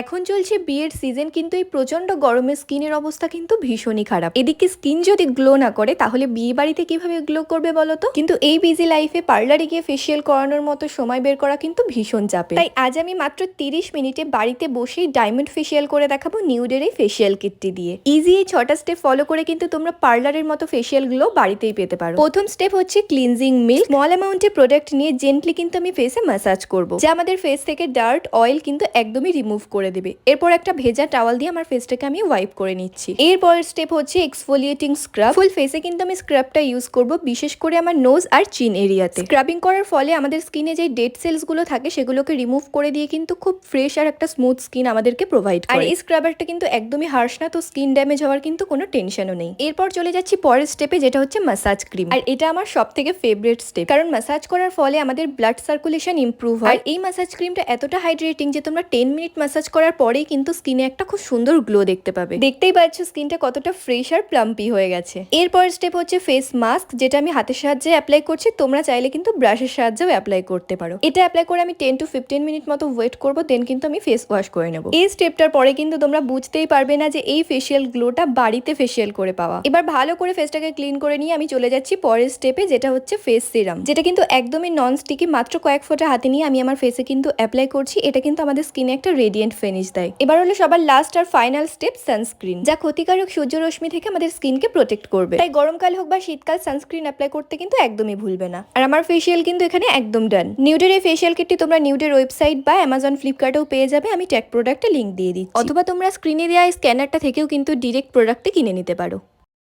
এখন চলছে বিয়ের সিজন, কিন্তু এই প্রচণ্ড গরমে স্কিনের অবস্থা কিন্তু ভীষণই খারাপ। এদিকে স্কিন যদি গ্লো না করে, তাহলে বিয়ে বাড়িতে কীভাবে গ্লো করবে বলো তো কিন্তু এই বিজি লাইফে পার্লারে গিয়ে ফেসিয়াল করানোর মতো সময় বের করা কিন্তু ভীষণ চাপে তাই আজ আমি মাত্র তিরিশ মিনিটে বাড়িতে বসেই ডায়মন্ড ফেসিয়াল করে দেখাবো নিউডের এই ফেসিয়াল কিটটি দিয়ে। ইজি এই ছটা স্টেপ ফলো করে কিন্তু তোমরা পার্লারের মতো ফেসিয়ালগুলো বাড়িতেই পেতে পারো। প্রথম স্টেপ হচ্ছে ক্লিনজিং মিল্ক স্মল অ্যামাউন্টের প্রোডাক্ট নিয়ে জেন্টলি কিন্তু আমি ফেসে ম্যাসাজ করব। যা আমাদের ফেস থেকে ডার্ট অয়েল কিন্তু একদমই রিমুভ করে দেবে। এরপর একটা ভেজা টাওয়াল দিয়ে আমার ফেসটাকে আমি ওয়াইপ করে নিচ্ছি। এরপর স্টেপ হচ্ছে এক্সফোলিয়েটিং স্ক্রাব ফুল ফেসে কিন্তু আমি স্ক্রাবটা ইউজ করব বিশেষ করে আমার নোজ আর চিন এরিয়াতে স্ক্রাবিং করার ফলে আমাদের স্কিনে যে ডেড সেলসগুলো থাকে সেগুলোকে রিমুভ করে দিয়ে কিন্তু খুব ফ্রেশ আর একটা স্মুথ স্কিন আমাদেরকে প্রোভাইড করে। আর এই স্ক্রাবারটা কিন্তু একদমই হার্শ না তো স্কিন ড্যামেজ হওয়ার কিন্তু কোনো টেনশনও নেই। এরপর চলে যাচ্ছি পরের স্টেপে যেটা হচ্ছে মাসাজ ক্রিম আর এটা আমার সব থেকে ফেভারিট স্টেপ কারণ মাসাজ করার ফলে আমাদের ব্লাড সার্কুলেশন ইমপ্রুভ হয়। আর এই মাসাজ ক্রিমটা এতটা হাইড্রেটিং যে তোমরা টেন মিনিট মাসাজ করার পরেই কিন্তু স্কিনে একটা খুব সুন্দর গ্লো দেখতে পাবে। দেখতেই পাচ্ছ স্কিনটা কতটা ফ্রেশ আর প্লাম্পি হয়ে গেছে। এরপর স্টেপ হচ্ছে ফেস মাস্ক যেটা আমি হাতের সাহায্যে অ্যাপ্লাই করছি। তোমরা চাইলে কিন্তু ব্রাশের সাহায্যেও অ্যাপ্লাই করতে পারো। এটা অ্যাপ্লাই করে আমি টেন টু ফিফটিন মিনিট মতো ওয়েট করব দেন কিন্তু আমি ফেস ওয়াশ করে নেব। এই স্টেপটার পরে কিন্তু তোমরা বুঝতেই পারবে না যে এই ফেসিয়াল গ্লোটা বাড়িতে ফেসিয়াল করে পাওয়া। এবার ভালো করে ফেসটাকে ক্লিন করে নিয়ে আমি চলে যাচ্ছি পরের স্টেপে যেটা হচ্ছে ফেস সিরাম যেটা কিন্তু একদমই নন স্টিকি মাত্র কয়েক ফোঁটা হাতে নিয়ে আমি আমার ফেসে কিন্তু অ্যাপ্লাই করছি। এটা কিন্তু আমাদের স্কিনে একটা রেডিয়েন্ট ফিনিশ দেয়। এবার হলো সবার লাস্ট আর ফাইনাল স্টেপ সানস্ক্রিন যা ক্ষতিকারক সূর্য রশ্মি থেকে আমাদের স্কিনকে প্রোটেক্ট করবে। তাই গরমকাল হোক বা শীতকাল সানস্ক্রিন অ্যাপ্লাই করতে কিন্তু একদমই ভুলবে না। আর আমার ফেসিয়াল কিন্তু এখানে একদম ডান নিউডের এই ফেসিয়াল কিটটি তোমরা নিউডের ওয়েবসাইট বা অ্যামাজন ফ্লিপকার্টেও পেয়ে যাবে। আমি ট্যাগ প্রোডাক্টে লিঙ্ক দিয়ে দিচ্ছি। অথবা তোমরা স্ক্রিনে দেওয়া স্ক্যানারটা থেকেও কিন্তু ডিরেক্ট প্রোডাক্টে কিনে নিতে পারো।